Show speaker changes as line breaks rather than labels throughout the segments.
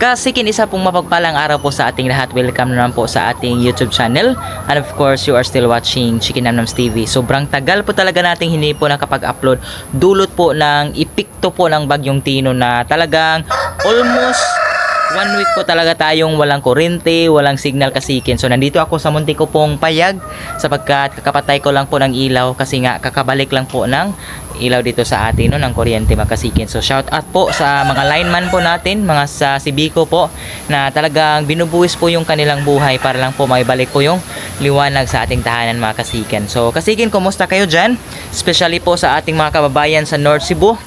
Kasikin isa pong mapagpalang araw po sa ating lahat. Welcome naman po sa ating YouTube channel. And of course, you are still watching Chicken Namnams TV. Sobrang tagal po talaga nating hindi po nakapag-upload. Dulot po ng ipikto po ng bagyong Tino na talagang almost one week po talaga tayong walang kuryente, walang signal kasikin. So nandito ako sa munti pong payag sapagkat kakapatay ko lang po ng ilaw kasi nga kakabalik lang po ng ilaw dito sa atin no, ng kuryente makasikin. So shout out po sa mga lineman po natin, mga sa Sibico po na talagang binubuwis po yung kanilang buhay para lang po maibalik po yung liwanag sa ating tahanan mga kasikin. So kasikin, kumusta kayo dyan? Especially po sa ating mga kababayan sa North Cebu.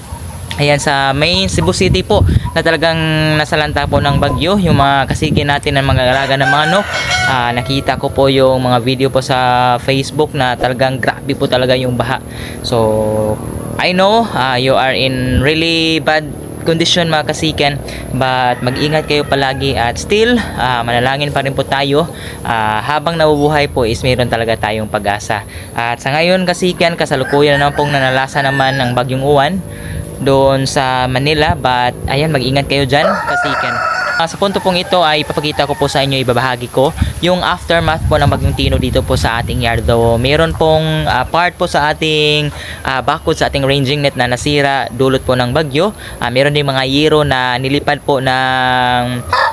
Ayan sa main Cebu City po na talagang nasalanta po ng bagyo. Yung mga kasikin natin ng mga alaga ng manok. Ah, nakita ko po yung mga video po sa Facebook na talagang grabe po talaga yung baha. So I know ah, you are in really bad condition mga kasikan but mag-ingat kayo palagi at still ah, manalangin pa rin po tayo. Ah, habang nabubuhay po is mayroon talaga tayong pag-asa. At sa ngayon kasikan kasalukuyan na naman pong nanalasa naman ng bagyong uwan doon sa Manila but ayan mag-ingat kayo dyan kasikan Ah, sa punto pong ito ay ipapakita ko po sa inyo ibabahagi ko yung aftermath po ng bagyong Tino dito po sa ating yard. Though meron pong ah, part po sa ating ah, bakod sa ating ranging net na nasira dulot po ng bagyo. Ah, meron din mga yero na nilipad po ng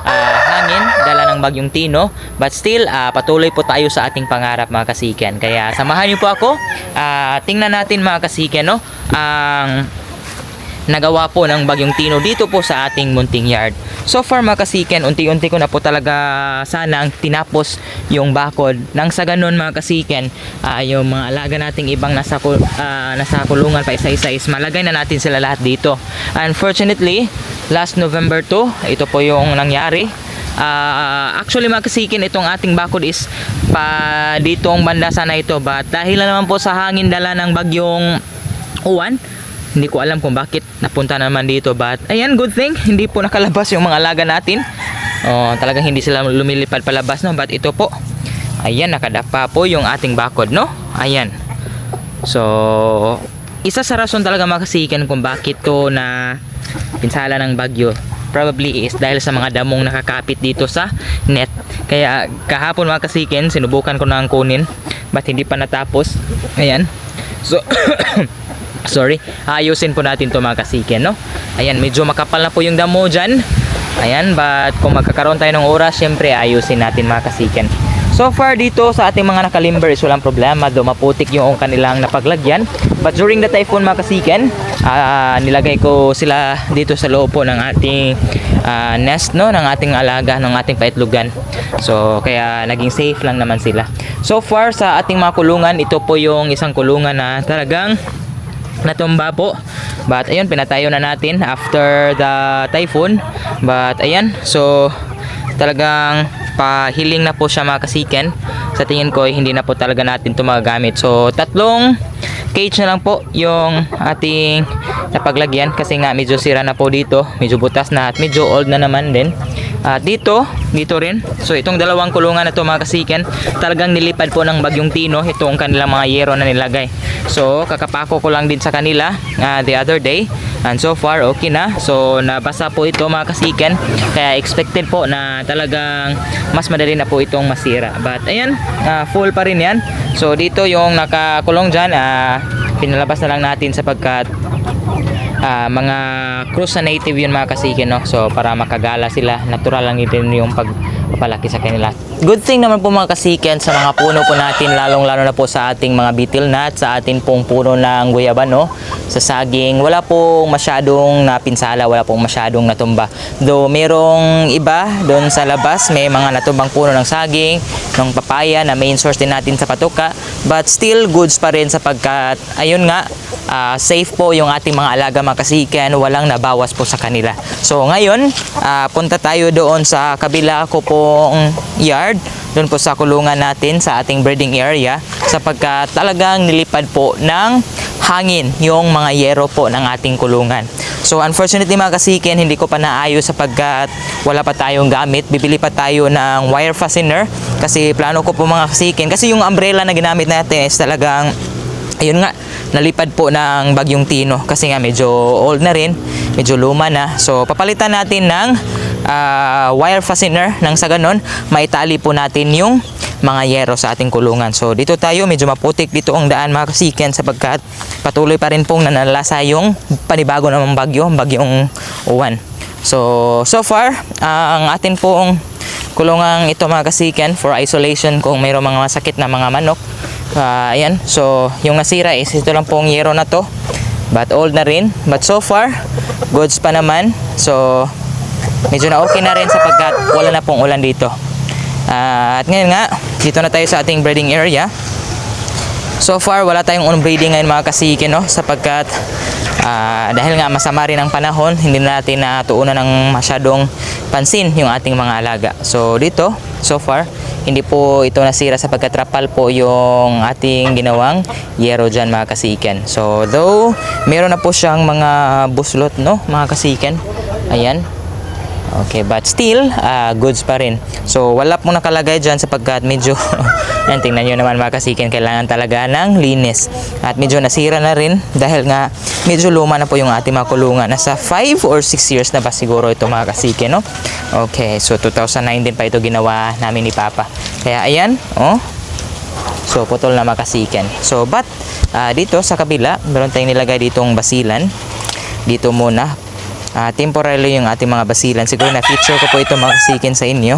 ah, hangin dala ng bagyong Tino. But still ah, patuloy po tayo sa ating pangarap mga kasikan kaya samahan niyo po ako. Ah, tingnan natin mga kasikan no ang nagawa po ng Bagyong Tino dito po sa ating munting yard. So far mga kasiken, unti-unti ko na po talaga sana ang tinapos yung bakod. Nang sa ganun mga kasiken, ah, yung mga alaga nating ibang nasa, ah, nasa kulungan pa isa-isa is malagay na natin sila lahat dito. Unfortunately, last November 2, ito po yung nangyari. Ah, actually mga kasikin, itong ating bakod is pa ditong banda sana ito. But dahil na naman po sa hangin dala ng bagyong uwan, hindi ko alam kung bakit napunta naman dito but ayan good thing hindi po nakalabas yung mga alaga natin. Oh, talagang hindi sila lumilipad palabas no? But ito po ayan nakadapa po yung ating bakod no? Ayan. So isa sa rason talaga makasikan kung bakit to na pinsala ng bagyo probably is dahil sa mga damong nakakapit dito sa net. Kaya kahapon mga kasikin sinubukan ko nang kunin but hindi pa natapos. Ayan. So sorry. Ayusin po natin to mga kasikin no? Ayan medyo makapal na po yung damo dyan. Ayan but kung magkakaroon tayo ng oras syempre ayusin natin mga kasikin so far dito sa ating mga nakalimber is walang problema. Do maputik yung kanilang napaglagyan. But during the typhoon mga kasikin ah, nilagay ko sila dito sa loob po ng ating ah, nest no? Ng ating alaga ng ating paitlugan. So kaya naging safe lang naman sila. So far sa ating mga kulungan ito po yung isang kulungan na talagang natumba po. But ayun pinatayo na natin after the typhoon. But ayan so talagang pahiling na po siya mga kasiken. Sa tingin ko eh, hindi na po talaga natin ito magagamit. So tatlong cage na lang po yung ating napaglagyan kasi nga medyo sira na po dito. Medyo butas na at medyo old na naman din. At dito, dito rin. So itong dalawang kulungan na to mga kasiken, talagang nilipad po ng bagyong Tino itong kanilang mga yero na nilagay. So kakapako ko lang din sa kanila ah, the other day. And so far okay na. So nabasa po ito mga kasiken. Kaya expected po na talagang mas madali na po itong masira. But ayan, ah, full pa rin yan. So dito yung nakakulong dyan, ah, pinalabas na lang natin sapagkat ah, mga cruise na native yun mga kasikin no? So para makagala sila natural lang din yung pagpapalaki sa kanila. Good thing naman po mga kasikin sa mga puno po natin lalong lalo na po sa ating mga beetle nut sa ating pong puno ng guyaban no? Sa saging wala pong masyadong napinsala wala pong masyadong natumba. Though merong iba doon sa labas may mga natumbang puno ng saging ng papaya na main source din natin sa patuka but still goods pa rin sapagkat ayun nga ah, safe po yung ating mga alaga mga kasikan, walang nabawas po sa kanila. So ngayon, ah, punta tayo doon sa kabila. Ko pong yard, doon po sa kulungan natin sa ating breeding area sapagkat talagang nilipad po ng hangin yung mga yero po ng ating kulungan. So unfortunately mga kasikin, hindi ko pa naayos sapagkat wala pa tayong gamit. Bibili pa tayo ng wire fastener kasi plano ko po mga kasikin. Kasi yung umbrella na ginamit natin is talagang ayun nga nalipad po ng bagyong Tino kasi nga medyo old na rin medyo luma na so papalitan natin ng ah, wire fastener nang sa ganon maitali po natin yung mga yero sa ating kulungan. So dito tayo medyo maputik dito ang daan mga kasiken sapagkat patuloy pa rin pong nanalasa yung panibago namang bagyo, bagyong uwan. So so far ang atin pong kulungang ito mga kasiken for isolation kung mayroong mga masakit na mga manok. Ah, ayan. So yung nasira is ito lang pong yero na to. But old na rin. But so far goods pa naman. So medyo na okay na rin sapagkat wala na pong ulan dito. Ah, at ngayon nga, dito na tayo sa ating breeding area. So far, wala tayong on breeding ngayon mga kasiki, no? Sapagkat ah, dahil nga masama rin ang panahon, hindi na natin natuunan ng masyadong pansin yung ating mga alaga. So dito, so far, hindi po ito nasira sapagkat trapal po yung ating ginawang yero dyan mga kasiken. So though, meron na po siyang mga buslot, no? Mga kasiken. Ayan, Okay, but still, ah, goods pa rin. So, wala pong nakalagay dyan sapagkat medyo, yan, tingnan nyo naman mga kasikin, kailangan talaga ng linis. At medyo nasira na rin dahil nga medyo luma na po yung ating mga kulungan. Nasa 5 or 6 years na ba siguro ito mga kasikin, no? Okay, so 2019 pa ito ginawa namin ni Papa. Kaya ayan, oh, So, putol na makasiken. So, but, ah, dito sa kabila, meron tayong nilagay ditong basilan. Dito muna. Ah, temporarily yung ating mga basilan. Siguro na feature ko po ito makasiken sa inyo.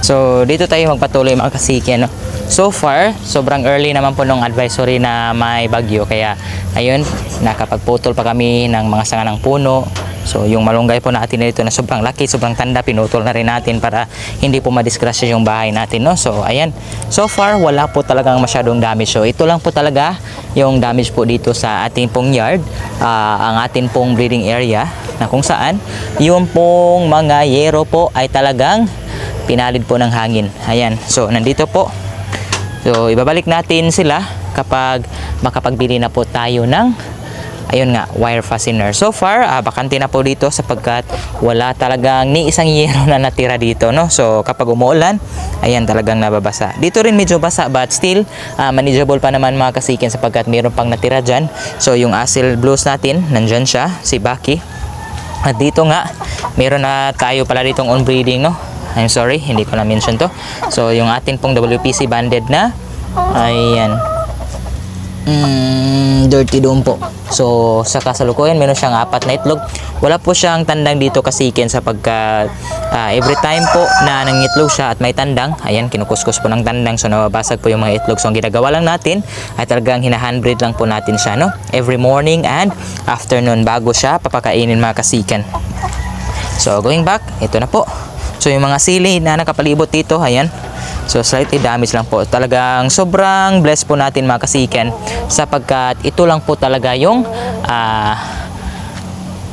So, dito tayo magpatuloy mga kasiken. No? So far, sobrang early naman po nung advisory na may bagyo. Kaya, ayun, nakapagputol pa kami ng mga sanga ng puno. So, yung malunggay po natin dito na sobrang laki, sobrang tanda, pinutol na rin natin para hindi po madisgrasya yung bahay natin, no? So, ayan. So far, wala po talagang masyadong damage. So, ito lang po talaga yung damage po dito sa ating pong yard, ah, ang ating pong breeding area na kung saan yung pong mga yero po ay talagang pinalid po ng hangin. Ayan. So, nandito po. So, ibabalik natin sila kapag makapagbili na po tayo ng ayun nga, wire fastener. So far, ah, bakante na po dito sapagkat wala talagang ni isang yero na natira dito, no? So, kapag umuulan, ayan talagang nababasa. Dito rin medyo basa but still, ah, manageable pa naman mga kasikin sapagkat mayroon pang natira dyan. So, yung asil blues natin, nandyan siya, si Baki. At dito nga, meron na tayo pala ditong on breeding, no? I'm sorry, hindi ko na mention to. So, yung atin pong WPC banded na, ayan, Mm, dirty doon po. So, sa kasalukuyan, meron siyang apat na itlog. Wala po siyang tandang dito kasikin sapagkat ah, every time po na nangitlog siya at may tandang, ayan, kinukuskus po ng tandang so nababasag po yung mga itlog. So, ang ginagawa lang natin ay talagang hinahandbreed lang po natin siya, no? Every morning and afternoon bago siya papakainin mga kasikan. So, going back, ito na po. So, yung mga sili na nakapalibot dito, ayan. So, slightly damage lang po. Talagang sobrang blessed po natin mga kasiken sapagkat ito lang po talaga yung ah,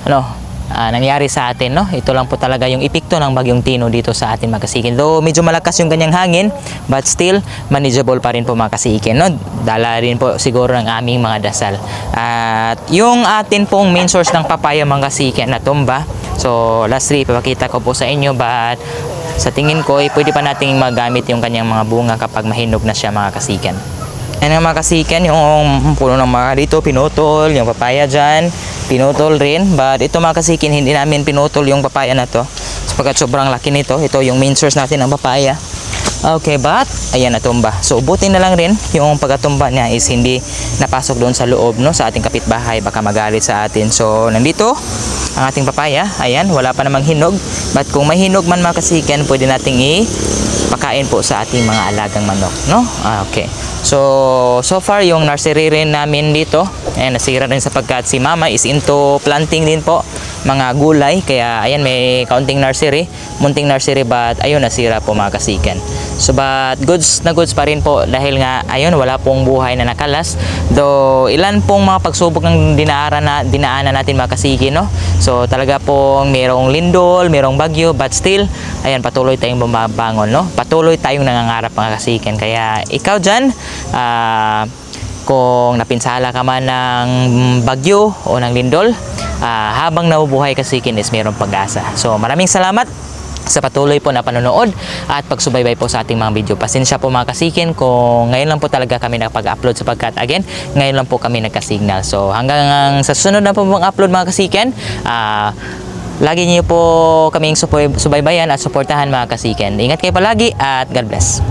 ano, ah, nangyari sa atin, no? Ito lang po talaga yung epekto ng bagyong Tino dito sa atin mga kasikin. Though medyo malakas yung ganyang hangin, but still manageable pa rin po mga kasikin, no? Dala rin po siguro ng aming mga dasal. At yung atin pong main source ng papaya mga kasikin na tumba. So, lastly, ipapakita ko po sa inyo but sa tingin ko, eh, pwede pa nating magamit yung kanyang mga bunga kapag mahinog na siya mga kasikan. Yan ang mga kasikan, yung puno ng mga dito, pinutol, yung papaya dyan, pinutol rin. But ito mga kasikin, hindi namin pinutol yung papaya na to. Sapagkat sobrang laki nito. Ito yung main source natin ng papaya. Okay, but ayan natumba. So buti na lang rin yung pagkatumba niya is hindi napasok doon sa loob no sa ating kapitbahay baka magalit sa atin. So nandito ang ating papaya. Ayan, wala pa namang hinog. But kung may hinog man mga kasikan, pwede nating ipakain po sa ating mga alagang manok, no? Ah, okay. So, so far yung nursery rin namin dito, eh, nasira rin sapagkat si mama is into planting din po mga gulay. Kaya ayan may kaunting nursery, munting nursery but ayun nasira po mga kasikan. So but goods na goods pa rin po dahil nga ayun wala pong buhay na nakalas. Though ilan pong mga pagsubok ng dinaaran na dinaanan natin mga kasikin no. So talaga pong merong lindol, merong bagyo but still ayan patuloy tayong bumabangon no. Patuloy tayong nangangarap mga kasikin. Kaya ikaw diyan ah kung napinsala ka man ng bagyo o ng lindol, ah, habang nabubuhay kasi kinis mayroong pag-asa. So maraming salamat sa patuloy po na panonood at pagsubaybay po sa ating mga video. Pasensya po mga kasikin kung ngayon lang po talaga kami nakapag-upload sapagkat again, ngayon lang po kami nagka-signal. So hanggang sa susunod na po mga upload mga kasikin, ah, lagi niyo po kaming subaybayan at suportahan mga kasiken. Ingat kayo palagi at God bless.